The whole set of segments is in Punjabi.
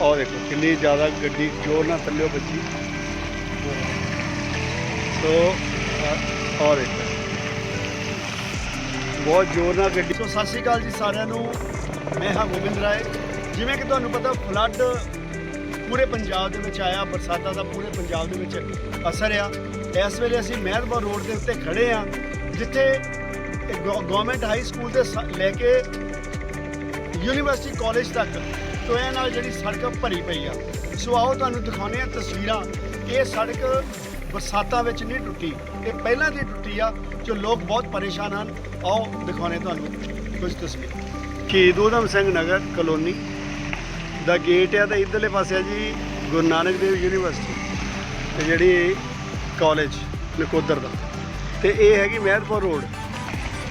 ਔਰ ਦੇਖੋ, ਕਿੰਨੀ ਜ਼ਿਆਦਾ ਗੱਡੀ ਜ਼ੋਰ ਨਾਲ ਥੱਲੇ ਵੱਜੀ। ਸੋ ਔਰ ਦੇਖੋ। ਬਹੁਤ ਜ਼ੋਰ ਨਾਲ ਗੱਡੀ ਸੋ, ਸਤਿ ਸ਼੍ਰੀ ਅਕਾਲ ਜੀ ਸਾਰਿਆਂ ਨੂੰ। ਮੈਂ ਹਾਂ ਗੋਬਿੰਦ ਰਾਏ। ਜਿਵੇਂ ਕਿ ਤੁਹਾਨੂੰ ਪਤਾ, ਫਲੱਡ ਪੂਰੇ ਪੰਜਾਬ ਦੇ ਵਿੱਚ ਆਇਆ, ਬਰਸਾਤਾਂ ਦਾ ਪੂਰੇ ਪੰਜਾਬ ਦੇ ਵਿੱਚ ਅਸਰ ਆ। ਇਸ ਵੇਲੇ ਅਸੀਂ ਮਹਿਰਬਾ ਰੋਡ ਦੇ ਉੱਤੇ ਖੜੇ ਆ, ਜਿੱਥੇ ਗਵਰਨਮੈਂਟ ਹਾਈ ਸਕੂਲ ਦੇ ਸ- ਲੈ ਕੇ ਯੂਨੀਵਰਸਿਟੀ ਕਾਲਜ ਤੱਕ ਟੋਇਆ ਨਾਲ ਜਿਹੜੀ ਸੜਕ ਭਰੀ ਪਈ ਆ। ਸੋ ਆਓ ਤੁਹਾਨੂੰ ਦਿਖਾਉਂਦੇ ਆ ਤਸਵੀਰਾਂ। ਇਹ ਸੜਕ ਬਰਸਾਤਾਂ ਵਿੱਚ ਨਹੀਂ ਟੁੱਟੀ। ਇਹ ਪਹਿਲਾਂ ਦੀ ਟੁੱਟੀ ਆ, ਜੋ ਲੋਕ ਬਹੁਤ ਪਰੇਸ਼ਾਨ ਹਨ। ਆਓ ਦਿਖਾਉਂਦੇ ਤੁਹਾਨੂੰ ਕੁਝ ਤਸਵੀਰਾਂ। ਸ਼ਹੀਦ ਊਧਮ ਸਿੰਘ ਨਗਰ ਕਲੋਨੀ। ਦਾ ਗੇਟ ਆ ਤਾਂ ਇਧਰਲੇ ਪਾਸੇ ਆ ਜੀ ਗੁਰੂ ਨਾਨਕ ਦੇਵ ਯੂਨੀਵਰਸਿਟੀ, ਤੇ ਜਿਹੜੀ ਕਾਲਜ, ਨਕੋਦਰ ਦਾ। ਤੇ ਇਹ ਹੈਗੀ ਮਹਿਦਪੁਰ ਰੋਡ।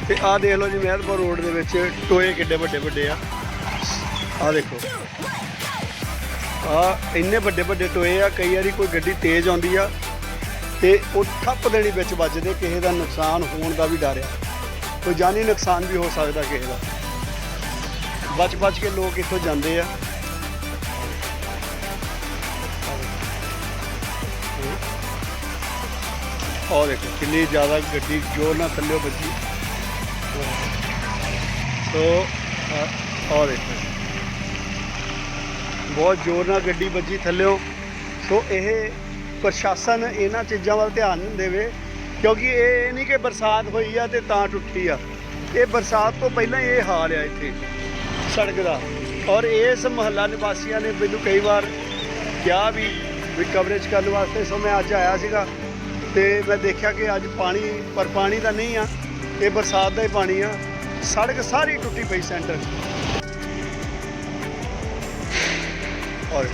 ਤੇ ਆਹ ਦੇਖ ਲਓ ਜੀ ਮਹਿਦਪੁਰ ਰੋਡ ਦੇ ਵਿੱਚ ਟੋਏ ਕਿੱਡੇ ਵੱਡੇ ਵੱਡੇ ਆ। ਆਹ ਦੇਖੋ। ਆ ਇੰਨੇ ਵੱਡੇ ਵੱਡੇ ਟੋਏ ਆ, ਕਈ ਵਾਰੀ ਕੋਈ ਗੱਡੀ ਤੇਜ਼ ਆਉਂਦੀ ਆ ਤੇ ਉਹ ਠੱਪ ਦੇਣੀ ਵਿੱਚ ਵੱਜਦੇ, ਕਿਸੇ ਦਾ ਨੁਕਸਾਨ ਹੋਣ ਦਾ ਵੀ ਡਰ ਆ। ਕੋਈ ਜਾਨੀ ਨੁਕਸਾਨ ਵੀ ਹੋ ਸਕਦਾ ਕਿਸੇ ਦਾ। ਬਚ ਬਚ ਕੇ ਲੋਕ ਇੱਥੋਂ ਜਾਂਦੇ ਆ। ਔਰ ਦੇਖੋ, ਕਿੰਨੀ ਜ਼ਿਆਦਾ ਗੱਡੀ ਜ਼ੋਰ ਨਾਲ ਥੱਲੇ ਵੱਜੀ। ਸੋ ਅ- ਔਰ ਦੇਖੋ ਬਹੁਤ ਜ਼ੋਰ ਨਾਲ ਗੱਡੀ ਵੱਜੀ ਥੱਲਿਓ। ਸੋ ਇਹ ਪ੍ਰਸ਼ਾਸਨ ਇਹਨਾਂ ਚੀਜ਼ਾਂ ਵੱਲ ਧਿਆਨ ਨਹੀਂ ਦੇਵੇ, ਕਿਉਂਕਿ ਇਹ ਨਹੀਂ ਕਿ ਬਰਸਾਤ ਹੋਈ ਆ ਤੇ ਤਾਂ ਟੁੱਟੀ ਆ। ਇਹ ਬਰਸਾਤ ਤੋਂ ਪਹਿਲਾਂ ਇਹ ਹਾਲ ਆ ਇੱਥੇ, ਸੜਕ ਦਾ। ਔਰ ਇਸ ਮਹੱਲਾ ਨਿਵਾਸੀਆਂ ਨੇ ਮੈਨੂੰ ਕਈ ਵਾਰ ਕਿਹਾ ਵੀ ਵੀ ਕਵਰੇਜ ਕਰਨ ਵਾਸਤੇ। ਸੋ ਮੈਂ ਅੱਜ ਆਇਆ ਸੀਗਾ ਤੇ ਮੈਂ ਦੇਖਿਆ ਕਿ ਅੱਜ ਪਾਣੀ, ਪਰ ਪਾਣੀ ਤਾਂ ਨਹੀਂ ਆ। ਇਹ ਬਰਸਾਤ ਦਾ ਹੀ ਪਾਣੀ ਆ ਸੜਕ ਸਾਰੀ ਟੁੱਟੀ ਪਈ ਸੈਂਟਰ 'ਚ। ਔਰ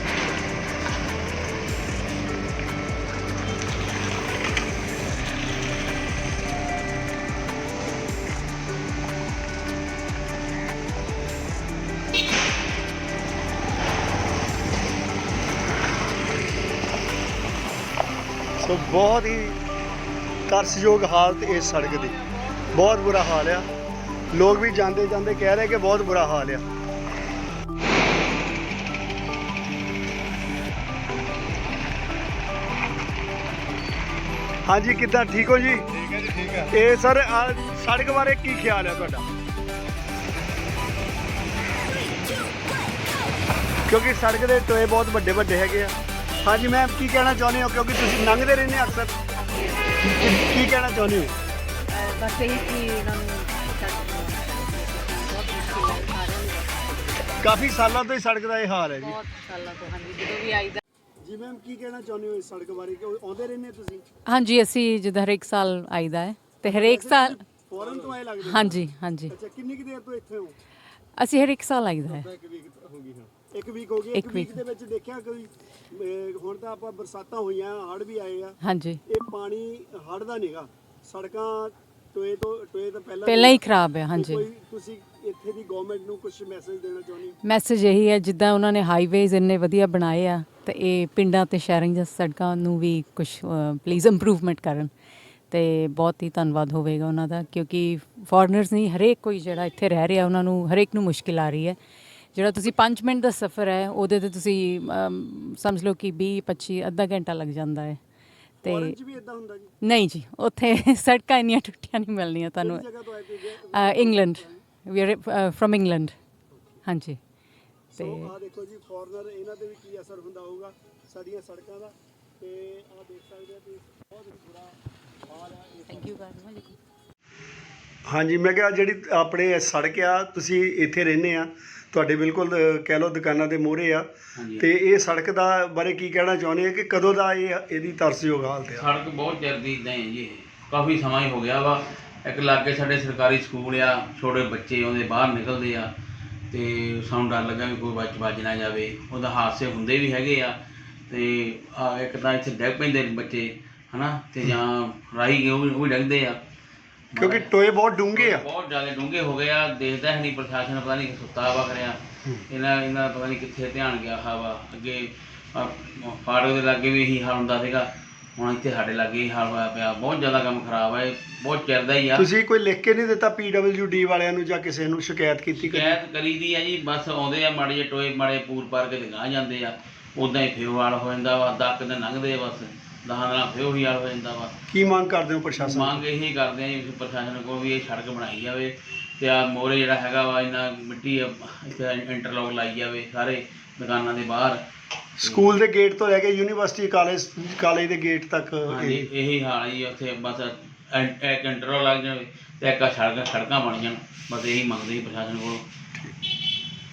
ਸੋ ਬਹੁਤ ਹੀ ਤਰਸਯੋਗ ਹਾਲਤ ਇਸ ਸੜਕ ਦੀ ਬਹੁਤ ਬੁਰਾ ਹਾਲ ਆ। ਲੋਕ ਵੀ ਜਾਂਦੇ ਜਾਂਦੇ ਕਹਿ ਰਹੇ ਕਿ ਬਹੁਤ ਬੁਰਾ ਹਾਲ ਆ। ਹਾਂਜੀ ਕਿੱਦਾਂ? ਠੀਕ ਹੋ ਜੀ? ਠੀਕ ਹੈ ਜੀ ਠੀਕ ਹੈ। ਇਹ ਸਰ ਸੜਕ ਬਾਰੇ ਕੀ ਖਿਆਲ ਹੈ ਤੁਹਾਡਾ? ਕਿਉਂਕਿ ਸੜਕ ਦੇ ਟੋਏ ਬਹੁਤ ਵੱਡੇ ਵੱਡੇ ਹੈਗੇ ਆ। ਹਾਂਜੀ ਮੈਮ ਕੀ ਕਹਿਣਾ ਚਾਹੁੰਦੇ ਹੋ? ਕਿਉਂਕਿ ਤੁਸੀਂ ਲੰਘਦੇ ਰਹਿੰਦੇ ਅਕਸਰ। ਕੀ- ਕਹਿਣਾ ਚਾਹੁੰਦੇ ਹੋ? ਬਸ ਇਹ ਕਿ ਇਹਨਾਂ ਨੂੰ ਸੜਕ ਬਹੁਤ ਮੁਸ਼ਕਿਲ ਹੈ ਸਾਰਿਆਂ ਨੂੰ ਕਾਫੀ ਸਾਲਾਂ ਤੋਂ ਹੀ ਸੜਕ ਦਾ ਇਹ ਹਾਲ ਹੈ ਜੀ। ਬਹੁਤ ਸਾਲਾਂ ਤੋਂ ਹਾਂਜੀ ਜਦੋਂ ਵੀ ਆਈਦਾ। ਜੀ ਮੈਮ ਕੀ ਕਹਿਣਾ ਚਾਹੁੰਦੇ ਹੋ ਇਸ ਸੜਕ ਬਾਰੇ? ਕਿ ਆਉਂਦੇ ਰਹਿੰਦੇ ਤੁਸੀਂ? ਹਾਂਜੀ ਅਸੀਂ ਜਿੱਦਾਂ ਹਰੇਕ ਸਾਲ ਆਈਦਾ ਹੈ ਤੇ ਹਰੇਕ ਸਾਲ ਫੋਰਨ ਤੋਂ ਆਏ ਲੱਗਦੇ ਹਾਂਜੀ ਹਾਂਜੀ। ਅੱਛਾ ਕਿੰਨੀ ਕੁ ਦੇਰ ਤੋਂ ਇੱਥੇ ਹੋ? ਅਸੀਂ ਹਰੇਕ ਸਾਲ ਆਈਦਾ ਹੈ। ਇੱਕ ਵੀਕ ਹੋ ਗਈ ਹਾਂ। ਇੱਕ ਵੀਕ ਹੋ ਗਈ ਇੱਕ ਇੱਕ ਵੀਕ week। ਦੇ ਵਿੱਚ ਦੇਖਿਆ ਕੋਈ ਅਹ, ਹੁਣ ਤਾਂ ਆਪਾਂ ਬਰਸਾਤਾਂ ਹੋਈਆਂ ਹੜ੍ਹ ਵੀ ਆਏ ਆ। ਹਾਂਜੀ। ਇਹ ਪਾਣੀ ਹੜ੍ਹ ਦਾ ਨਹੀਂਗਾ ਸੜਕਾਂ ਟੋਏ ਤੋਂ ਟੋਏ ਤੋਂ ਪਹਿਲਾਂ ਪਹਿਲਾਂ ਹੀ ਖਰਾਬ ਹੈ ਹਾਂਜੀ। ਕੋਈ ਤੁਸੀਂ ਇੱਥੇ ਦੀ ਗਵਰਨਮੈਂਟ ਨੂੰ ਕੁਝ ਮੈਸੇਜ ਦੇਣਾ ਚਾਹੁੰਦੇ ਮੈਸੇਜ ਇਹੀ ਹੈ ਜਿੱਦਾਂ ਉਹਨਾਂ ਨੇ ਹਾਈਵੇਜ਼ ਇੰਨੇ ਵਧੀਆ ਬਣਾਏ ਆ ਤੇ ਇਹ ਪਿੰਡਾਂ ਤੇ ਸ਼ਹਿਰਾਂ ਦੀਆਂ ਸੜਕਾਂ ਨੂੰ ਵੀ ਕੁਝ ਪਲੀਜ਼ ਇੰਪਰੂਵਮੈਂਟ ਕਰਨ। ਤੇ ਬਹੁਤ ਹੀ ਧੰਨਵਾਦ ਹੋਵੇਗਾ ਉਹਨਾਂ ਦਾ ਕਿਉਂਕਿ ਫੋਰਨਰਸ ਨਹੀਂ ਹਰੇਕ ਕੋਈ ਜਿਹੜਾ ਇੱਥੇ ਰਹਿ ਰਿਹਾ ਉਹਨਾਂ ਨੂੰ ਹਰੇਕ ਨੂੰ ਮੁਸ਼ਕਿਲ ਆ ਰਹੀ ਹੈ। ਜਿਹੜਾ ਤੁਸੀਂ 5 ਮਿੰਟ ਦਾ ਸਫ਼ਰ ਹੈ ਉਹਦੇ ਤੇ ਤੁਸੀਂ ਅਮ, ਸਮਝ ਲਓ ਕਿ 20 25 ਅੱਧਾ ਘੰਟਾ ਲੱਗ ਜਾਂਦਾ ਹੈ। ਤੇ ਫੋਰਨ 'ਚ ਵੀ ਇਦਾਂ ਹੁੰਦਾ ਜੀ? ਨਹੀਂ ਜੀ ਉੱਥੇ ਸੜਕਾਂ ਇੰਨੀਆਂ ਟੁੱਟੀਆਂ ਨਹੀਂ ਮਿਲਣੀਆਂ ਤੁਹਾਨੂੰ। ਕਿਹੜੀ ਜਗ੍ਹਾ ਤੋਂ ਆਏ ਤੁਸੀਂ? England we are from England ਹਾਂਜੀ। ਸੋ ਤੇ ਆ ਦੇਖੋ ਜੀ ਫੋਰਨਰ ਇਹਨਾਂ ਤੇ ਵੀ ਕੀ ਅਸਰ ਹੁੰਦਾ ਹੋਊਗਾ? ਸਾਡੀਆਂ ਸੜਕਾਂ ਦਾ। ਤੇ ਆ ਦੇਖ ਸਕਦੇ ਆ ਤੁਸੀਂ ਬਹੁਤ ਹੀ ਬੁਰਾ ਹਾਲ ਆ। ਇਸ ਥੈਂਕ ਯੂ ਵੈਰੀ ਮਚ ਹਾਂਜੀ ਮੈਂ ਕਿਹਾ ਜਿਹੜੀ ਆਪਣੇ ਸੜਕ ਆ ਤੁਸੀਂ ਇੱਥੇ ਰਹਿੰਦੇ ਆ ਤੁਹਾਡੇ ਬਿਲਕੁਲ ਅ, ਕਹਿ ਲਓ ਦੁਕਾਨਾਂ ਦੇ ਮੋਹਰੇ ਆ। ਤੇ ਇਹ ਸੜਕ ਦਾ ਬਾਰੇ ਕੀ ਕਹਿਣਾ ਚਾਹੁੰਦੇ ਆ ਕਿ ਕਦੋਂ ਦਾ ਇਹ ਇਹਦੀ ਤਰਸਯੋਗ ਹਾਲਤ ਆ? ਸੜਕ ਬਹੁਤ ਚਿਰ ਦੀ ਇਦਾਂ ਹੀ ਹੈ ਜੀ ਇਹ। ਕਾਫੀ ਸਮਾਂ ਹੀ ਹੋ ਗਿਆ ਵਾ। ਇੱਕ ਲਾਗੇ ਸਾਡੇ ਸਰਕਾਰੀ ਸਕੂਲ ਆ ਛੋਟੇ ਬੱਚੇ ਆਉਂਦੇ ਬਾਹਰ ਨਿਕਲਦੇ ਆ। ਤੇ ਸਾਨੂੰ ਡਰ ਲੱਗਾ ਵੀ ਕੋਈ ਬੱਚ ਵੱਜ ਨਾ ਜਾਵੇ। ਉਹਦਾ ਹਾਦਸੇ ਹੁੰਦੇ ਵੀ ਹੈਗੇ ਆ। ਤੇ ਆ ਇੱਕ ਤਾਂ ਇੱਥੇ ਡਿੱਗ ਪੈਂਦੇ ਨੇ ਬੱਚੇ ਹਨਾ? ਤੇ ਜਾਂ ਰਾਹੀ ਗਏ ਉਹ ਵੀ ਉਹ ਵੀ ਡਿੱਗਦੇ ਆ। ਕਿਉਂਕਿ ਟੋਏ ਬਹੁਤ ਡੂੰਘੇ ਆ। ਬਹੁਤ ਜ਼ਿਆਦਾ ਡੂੰਘੇ ਹੋ ਗਏ ਆ ਦੇਖਦਾ ਹੈ ਨਹੀਂ ਪ੍ਰਸ਼ਾਸਨ ਪਤਾ ਨਹੀਂ ਸੁੱਤਾ ਵਾ ਕਰਿਆ ਇਹਨਾਂ ਇਹਨਾਂ ਦਾ ਪਤਾ ਨਹੀਂ ਕਿੱਥੇ ਧਿਆਨ ਗਿਆ ਹਾ ਵਾ ਅੱਗੇ ਫਾਟਕ ਦੇ ਲਾਗੇ ਵੀ ਇਹੀ ਹਾਲ ਹੁੰਦਾ ਸੀਗਾ। ਹੁਣ ਇੱਥੇ ਸਾਡੇ ਲਾਗੇ ਹੀ ਹਾਲ ਹੋਇਆ ਪਿਆ। ਬਹੁਤ ਜ਼ਿਆਦਾ ਕੰਮ ਖਰਾਬ ਹੈ ਬਹੁਤ ਚਿਰ ਦਾ ਹੀ ਆ। ਤੁਸੀਂ ਕੋਈ ਲਿਖ ਕੇ ਨਹੀਂ ਦਿੱਤਾ ਡੀ ਵਾਲਿਆਂ ਨੂੰ ਜਾਂ ਕਿਸੇ ਨੂੰ ਸ਼ਿਕਾਇਤ ਕੀਤੀ ਕਦੇ? ਸ਼ਿਕਾਇਤ ਕਰੀਦੀ ਆ ਜੀ ਬਸ ਆਉਂਦੇ ਆ ਮਾੜੇ ਜਿਹੇ ਟੋਏ ਮਾੜੇ ਪੂਰ ਪਾਰ ਕੇ ਗਾਂ ਜਾਂਦੇ ਆ। ਉਦਾਂ ਹੀ ਫਿਓ ਹਾਲ ਹੋ ਜਾਂਦਾ ਵਾ ਦਸ ਕੁ ਦਿਨ ਲੰਘਦੇ ਆ ਬਸ। ਦਹਾਂ ਦਿਨਾਂ ਫਿਓ ਹੀ ਹਾਲ ਹੋ ਜਾਂਦਾ ਵਾ। ਕੀ ਮੰਗ ਕਰਦੇ ਹੋ ਪ੍ਰਸ਼ਾਸਨ ਤੋਂ? ਮੰਗ ਇਹੀ ਕਰਦੇ ਆ ਜੀ ਪ੍ਰਸ਼ਾਸਨ ਕੋਲ ਵੀ ਇਹ ਸੜਕ ਬਣਾਈ ਜਾਵੇ ਤੇ ਆ ਮੋਰੇ ਜਿਹੜਾ ਹੈਗਾ ਵਾ ਇਹਨਾਂ ਮਿੱਟੀ ਆ, ਇੱਥੇ ਇੰਟਰਲੌਕ ਲਾਈ ਜਾਵੇ ਸਾਰੇ ਦੁਕਾਨਾਂ ਦੇ ਬਾਹਰ। ਸਕੂਲ ਦੇ ਗੇਟ ਤੋਂ ਲੈ ਕੇ ਯੂਨੀਵਰਸਿਟੀ ਕਾਲਜ ਕਾਲਜ ਦੇ ਗੇਟ ਤੱਕ ਹਾਂਜੀ ਇਹ- ਇਹੀ ਹਾਲ ਹੀ ਉੱਥੇ ਬਸ ਐ- ਇੱਕ ਇੰਟਰਲੌਕ ਲੱਗ ਜਾਵੇ ਤੇ ਇੱਕ ਆਹ ਸੜਕਾਂ ਸੜਕਾਂ ਬਣ ਜਾਣ। ਬਸ ਇਹੀ ਮੰਗਦੇ ਸੀ ਪ੍ਰਸ਼ਾਸਨ ਕੋਲ।